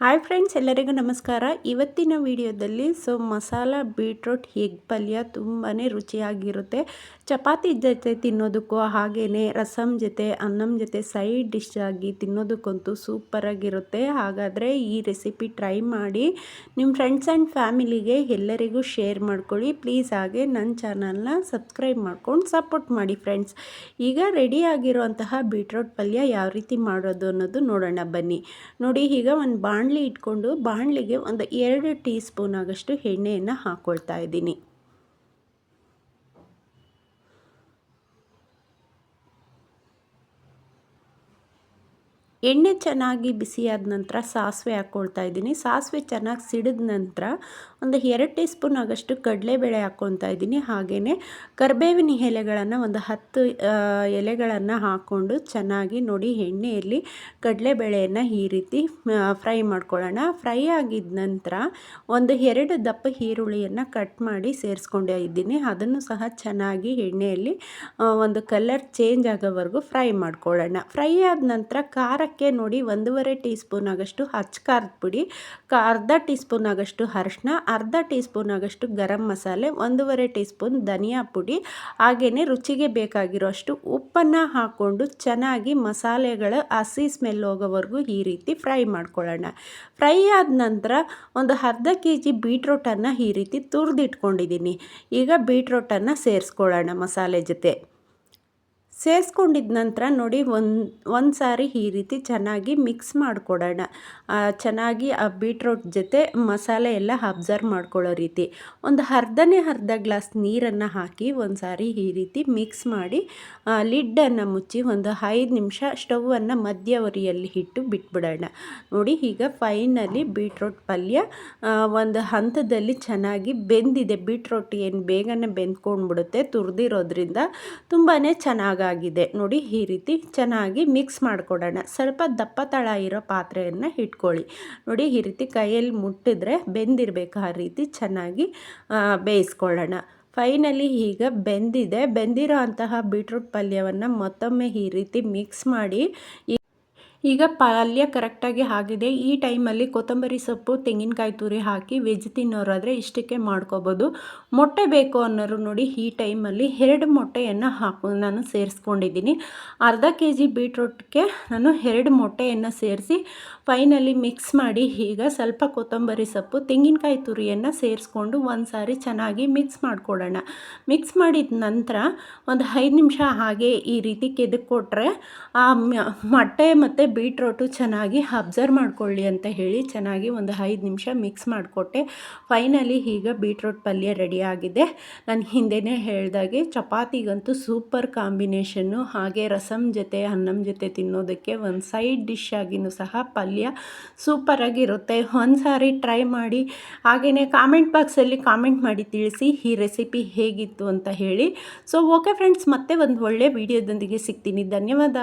Hi friends ಎಲ್ಲರಿಗೂ ನಮಸ್ಕಾರ. ಇವತ್ತಿನ ವಿಡಿಯೋದಲ್ಲಿ ಸೊ ಮಸಾಲ ಬೀಟ್ರೋಟ್ ಎಗ್ ಪಲ್ಯ ತುಂಬಾ ರುಚಿಯಾಗಿರುತ್ತೆ. ಚಪಾತಿ ಜೊತೆ ತಿನ್ನೋದಕ್ಕೂ ಹಾಗೇ ರಸಮ್ ಜೊತೆ, ಅನ್ನಂ ಜೊತೆ ಸೈಡ್ ಡಿಶ್ ಆಗಿ ತಿನ್ನೋದಕ್ಕಂತೂ ಸೂಪರಾಗಿರುತ್ತೆ. ಹಾಗಾದರೆ ಈ ರೆಸಿಪಿ ಟ್ರೈ ಮಾಡಿ ನಿಮ್ಮ ಫ್ರೆಂಡ್ಸ್ ಆ್ಯಂಡ್ ಫ್ಯಾಮಿಲಿಗೆ ಎಲ್ಲರಿಗೂ ಶೇರ್ ಮಾಡ್ಕೊಳ್ಳಿ. ಪ್ಲೀಸ್ ಹಾಗೆ ನನ್ನ ಚಾನಲ್ನ ಸಬ್ಸ್ಕ್ರೈಬ್ ಮಾಡ್ಕೊಂಡು ಸಪೋರ್ಟ್ ಮಾಡಿ ಫ್ರೆಂಡ್ಸ್ ಈಗ ರೆಡಿ ಆಗಿರುವಂತಹ ಬೀಟ್ರೋಟ್ ಪಲ್ಯ ಯಾವ ರೀತಿ ಮಾಡೋದು ಅನ್ನೋದು ನೋಡೋಣ ಬನ್ನಿ. ನೋಡಿ, ಈಗ ಒಂದು ಬಾಣ್ ಬಾಣಲಿ ಇಟ್ಕೊಂಡು ಬಾಣಲಿಗೆ ಒಂದು ಎರಡು ಟೀ ಸ್ಪೂನ್ ಆಗಷ್ಟು ಎಣ್ಣೆಯನ್ನು ಹಾಕ್ಕೊಳ್ತಾ ಇದ್ದೀನಿ. ಎಣ್ಣೆ ಚೆನ್ನಾಗಿ ಬಿಸಿಯಾದ ನಂತರ ಸಾಸಿವೆ ಹಾಕ್ಕೊಳ್ತಾ ಇದ್ದೀನಿ. ಸಾಸಿವೆ ಚೆನ್ನಾಗಿ ಸಿಡಿದ ನಂತರ ಒಂದು ಎರಡು ಟೀ ಸ್ಪೂನ್ ಆಗಷ್ಟು ಕಡಲೆಬೇಳೆ ಹಾಕ್ಕೊತಾ ಇದ್ದೀನಿ. ಹಾಗೆಯೇ ಕರಿಬೇವಿನ ಎಲೆಗಳನ್ನು ಒಂದು ಹತ್ತು ಎಲೆಗಳನ್ನು ಹಾಕ್ಕೊಂಡು ಚೆನ್ನಾಗಿ ನೋಡಿ ಎಣ್ಣೆಯಲ್ಲಿ ಕಡಲೆಬೇಳೆಯನ್ನು ಈ ರೀತಿ ಫ್ರೈ ಮಾಡ್ಕೊಳ್ಳೋಣ. ಫ್ರೈ ಆಗಿದ ನಂತರ ಒಂದು ಎರಡು ದಪ್ಪ ಈರುಳ್ಳಿಯನ್ನು ಕಟ್ ಮಾಡಿ ಸೇರಿಸ್ಕೊಂಡೇ ಇದ್ದೀನಿ. ಅದನ್ನು ಸಹ ಚೆನ್ನಾಗಿ ಎಣ್ಣೆಯಲ್ಲಿ ಒಂದು ಕಲರ್ ಚೇಂಜ್ ಆಗೋವರೆಗೂ ಫ್ರೈ ಮಾಡ್ಕೊಳ್ಳೋಣ. ಫ್ರೈ ಆದ ನಂತರ ಖಾರಕ್ಕೆ ಅದಕ್ಕೆ ನೋಡಿ ಒಂದೂವರೆ ಟೀ ಸ್ಪೂನ್ ಆಗಷ್ಟು ಹಚ್ಚ ಖಾರದ ಪುಡಿ ಅರ್ಧ ಟೀ ಸ್ಪೂನ್ ಆಗಷ್ಟು ಅರಶಿನ ಅರ್ಧ ಟೀ ಸ್ಪೂನ್ ಆಗಷ್ಟು ಗರಂ ಮಸಾಲೆ, ಒಂದೂವರೆ ಟೀ ಸ್ಪೂನ್ ಧನಿಯಾ ಪುಡಿ. ಹಾಗೆಯೇ ರುಚಿಗೆ ಬೇಕಾಗಿರೋ ಅಷ್ಟು ಉಪ್ಪನ್ನು ಹಾಕ್ಕೊಂಡು ಚೆನ್ನಾಗಿ ಮಸಾಲೆಗಳ ಹಸಿ ಸ್ಮೆಲ್ ಹೋಗೋವರೆಗೂ ಈ ರೀತಿ ಫ್ರೈ ಮಾಡ್ಕೊಳ್ಳೋಣ. ಫ್ರೈ ಆದ ನಂತರ ಒಂದು ಅರ್ಧ ಕೆ ಜಿ ಬೀಟ್ರೋಟನ್ನು ಈ ರೀತಿ ತುರಿದಿಟ್ಕೊಂಡಿದ್ದೀನಿ. ಈಗ ಬೀಟ್ರೋಟನ್ನು ಸೇರಿಸ್ಕೊಳ್ಳೋಣ ಮಸಾಲೆ ಜೊತೆ. ಸೇರಿಸ್ಕೊಂಡಿದ್ದ ನಂತರ ನೋಡಿ ಒಂದು ಒಂದು ಸಾರಿ ಈ ರೀತಿ ಚೆನ್ನಾಗಿ ಮಿಕ್ಸ್ ಮಾಡಿಕೊಡೋಣ. ಚೆನ್ನಾಗಿ ಆ ಬೀಟ್ರೋಟ್ ಜೊತೆ ಮಸಾಲೆ ಎಲ್ಲ ಅಬ್ಸರ್ವ್ ಮಾಡ್ಕೊಳ್ಳೋ ರೀತಿ. ಒಂದು ಅರ್ಧನೇ ಅರ್ಧ ಗ್ಲಾಸ್ ನೀರನ್ನು ಹಾಕಿ ಒಂದು ಸಾರಿ ಈ ರೀತಿ ಮಿಕ್ಸ್ ಮಾಡಿ ಲಿಡ್ಡನ್ನು ಮುಚ್ಚಿ ಒಂದು ಐದು ನಿಮಿಷ ಸ್ಟವನ್ನು ಮಧ್ಯವರಿಯಲ್ಲಿ ಇಟ್ಟು ಬಿಟ್ಬಿಡೋಣ. ನೋಡಿ ಈಗ ಫೈನಲಿ ಬೀಟ್ರೋಟ್ ಪಲ್ಯ ಒಂದು ಹಂತದಲ್ಲಿ ಚೆನ್ನಾಗಿ ಬೆಂದಿದೆ. ಬೀಟ್ರೋಟ್ ಏನು ಬೇಗನೆ ಬೆಂದ್ಕೊಂಡ್ಬಿಡುತ್ತೆ, ತುರಿದಿರೋದ್ರಿಂದ ತುಂಬಾ ಚೆನ್ನಾಗಿ ಆಗಿದೆ ನೋಡಿ ಈ ರೀತಿ ಚೆನ್ನಾಗಿ ಮಿಕ್ಸ್ ಮಾಡಿಕೊಡೋಣ. ಸ್ವಲ್ಪ ದಪ್ಪ ತಳ ಇರೋ ಪಾತ್ರೆಯನ್ನು ಇಟ್ಕೊಳ್ಳಿ. ನೋಡಿ ಈ ರೀತಿ ಕೈಯಲ್ಲಿ ಮುಟ್ಟಿದ್ರೆ ಬೆಂದಿರಬೇಕು. ಆ ರೀತಿ ಚೆನ್ನಾಗಿ ಬೇಯಿಸ್ಕೊಳ್ಳೋಣ. ಫೈನಲಿ ಈಗ ಬೆಂದಿದೆ. ಬೆಂದಿರೋ ಅಂತಹ ಬೀಟ್ರೂಟ್ ಪಲ್ಯವನ್ನು ಮತ್ತೊಮ್ಮೆ ಈ ರೀತಿ ಮಿಕ್ಸ್ ಮಾಡಿ ಈಗ ಪಲ್ಯ ಕರೆಕ್ಟಾಗಿ ಆಗಿದೆ. ಈ ಟೈಮಲ್ಲಿ ಕೊತ್ತಂಬರಿ ಸೊಪ್ಪು, ತೆಂಗಿನಕಾಯಿ ತುರಿ ಹಾಕಿ ವೆಜ್ ತಿನ್ನೋರಾದರೆ ಇಷ್ಟಕ್ಕೆ ಮಾಡ್ಕೋಬೋದು. ಮೊಟ್ಟೆ ಬೇಕು ಅನ್ನೋರು ನೋಡಿ ಈ ಟೈಮಲ್ಲಿ ಎರಡು ಮೊಟ್ಟೆಯನ್ನು ಹಾಕು, ನಾನು ಸೇರಿಸ್ಕೊಂಡಿದ್ದೀನಿ. ಅರ್ಧ ಕೆ ಜಿ ಬೀಟ್ರೂಟ್ಗೆ ನಾನು ಎರಡು ಮೊಟ್ಟೆಯನ್ನು ಸೇರಿಸಿ ಫೈನಲಿ ಮಿಕ್ಸ್ ಮಾಡಿ ಈಗ ಸ್ವಲ್ಪ ಕೊತ್ತಂಬರಿ ಸೊಪ್ಪು, ತೆಂಗಿನಕಾಯಿ ತುರಿಯನ್ನು ಸೇರಿಸ್ಕೊಂಡು ಒಂದು ಸಾರಿ ಚೆನ್ನಾಗಿ ಮಿಕ್ಸ್ ಮಾಡಿಕೊಡೋಣ. ಮಿಕ್ಸ್ ಮಾಡಿದ ನಂತರ ಒಂದು ಐದು ನಿಮಿಷ ಹಾಗೆ ಈ ರೀತಿ ಕೆದಕ್ಕೊಟ್ರೆ ಆ ಮೊಟ್ಟೆ ಮತ್ತು ಬೀಟ್ರೋಟು ಚೆನ್ನಾಗಿ ಅಬ್ಸರ್ವ್ ಮಾಡ್ಕೊಳ್ಳಿ ಅಂತ ಹೇಳಿ ಚೆನ್ನಾಗಿ ಒಂದು ಐದು ನಿಮಿಷ ಮಿಕ್ಸ್ ಮಾಡಿಕೊಟ್ಟೆ. ಫೈನಲಿ ಈಗ ಬೀಟ್ರೋಟ್ ಪಲ್ಯ ರೆಡಿ ಆಗಿದೆ. ನಾನು ಹಿಂದೆಯೇ ಹೇಳ್ದಾಗೆ ಚಪಾತಿಗಂತೂ ಸೂಪರ್ ಕಾಂಬಿನೇಷನ್ನು ಹಾಗೆ ರಸಮ್ ಜೊತೆ, ಅನ್ನಂ ಜೊತೆ ತಿನ್ನೋದಕ್ಕೆ ಒಂದು ಸೈಡ್ ಡಿಶ್ ಆಗಿನೂ ಸಹ ಪಲ್ಯ ಸೂಪರಾಗಿರುತ್ತೆ ಒಂದು ಸಾರಿ ಟ್ರೈ ಮಾಡಿ ಹಾಗೆಯೇ ಕಾಮೆಂಟ್ ಬಾಕ್ಸಲ್ಲಿ ಕಾಮೆಂಟ್ ಮಾಡಿ ತಿಳಿಸಿ ಈ ರೆಸಿಪಿ ಹೇಗಿತ್ತು ಅಂತ ಹೇಳಿ. ಸೊ ಓಕೆ ಫ್ರೆಂಡ್ಸ್ ಮತ್ತೆ ಒಂದು ಒಳ್ಳೆ ವಿಡಿಯೋದೊಂದಿಗೆ ಸಿಗ್ತೀನಿ. ಧನ್ಯವಾದ.